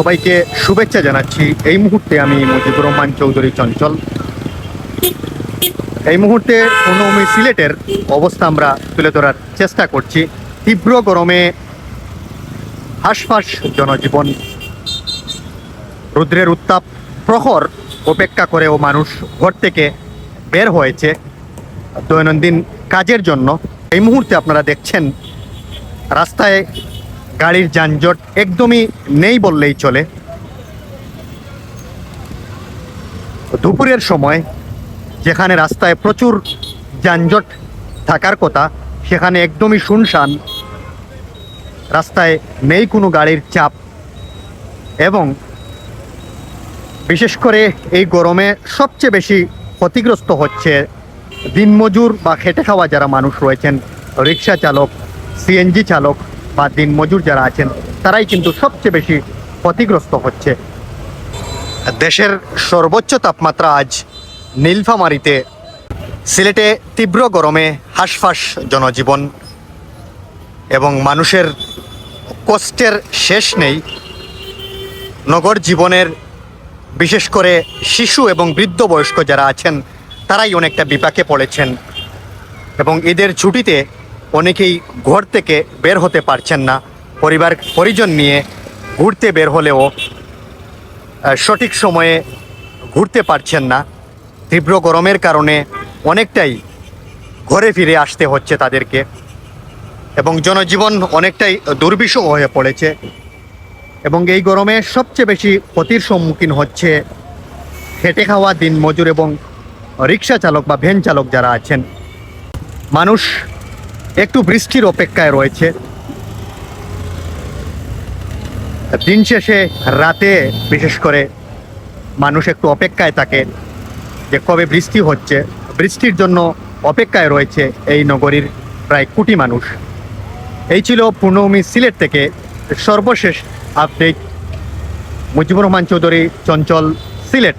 সবাইকে শুভেচ্ছা জানাচ্ছি। এই মুহূর্তে আমি মুজিবুর রহমান চৌধুরী চঞ্চল। এই মুহূর্তে পূর্ণভূমি সিলেটের অবস্থা আমরা তুলে ধরার চেষ্টা করছি। তীব্র গরমে হাঁসফাঁস জনজীবন। রুদ্রের উত্তাপ প্রহর অপেক্ষা করেও মানুষ ঘর থেকে বের হয়েছে দৈনন্দিন কাজের জন্য। এই মুহূর্তে আপনারা দেখছেন রাস্তায় গাড়ির যানজট একদমই নেই বললেই চলে। দুপুরের সময় যেখানে রাস্তায় প্রচুর যানজট থাকার কথা, সেখানে একদমই শুনশান। রাস্তায় নেই কোনো গাড়ির চাপ। এবং বিশেষ করে এই গরমে সবচেয়ে বেশি ক্ষতিগ্রস্ত হচ্ছে দিনমজুর বা খেটে খাওয়া যারা মানুষ রয়েছেন, রিক্সা চালক, সিএনজি চালক বা দিন মজুর যারা আছেন, তারাই কিন্তু সবচেয়ে বেশি ক্ষতিগ্রস্ত হচ্ছে। দেশের সর্বোচ্চ তাপমাত্রা আজ নীলফামারিতে। সিলেটে তীব্র গরমে হাঁসফাঁস জনজীবন এবং মানুষের কষ্টের শেষ নেই। নগর জীবনের বিশেষ করে শিশু এবং বৃদ্ধ বয়স্ক যারা আছেন, তারাই অনেকটা বিপাকে পড়েছেন। এবং ঈদের ছুটিতে অনেকেই ঘর থেকে বের হতে পারছেন না। পরিবার, পরিজন নিয়ে ঘুরতে বের হলেও সঠিক সময়ে ঘুরতে পারছেন না। তীব্র গরমের কারণে অনেকটাই ঘরে ফিরে আসতে হচ্ছে তাদেরকে এবং জনজীবন অনেকটাই দুর্বিষহ হয়ে পড়েছে এবং এই গরমে সবচেয়ে বেশি ক্ষতির সম্মুখীন হচ্ছে খেটে খাওয়া দিন মজুর এবং রিক্সা চালক বা ভ্যান চালক যারা আছেন। মানুষ একটু বৃষ্টির অপেক্ষায় রয়েছে। দিন শেষে রাতে, বিশেষ করে মানুষ একটু অপেক্ষায় থাকে যে কবে বৃষ্টি হচ্ছে। বৃষ্টির জন্য অপেক্ষায় রয়েছে এই নগরীর প্রায় কোটি মানুষ। এই ছিল পূর্ণভূমি সিলেট থেকে সর্বশেষ আপডেট। মুজিবুর রহমান চৌধুরী, চঞ্চল, সিলেট।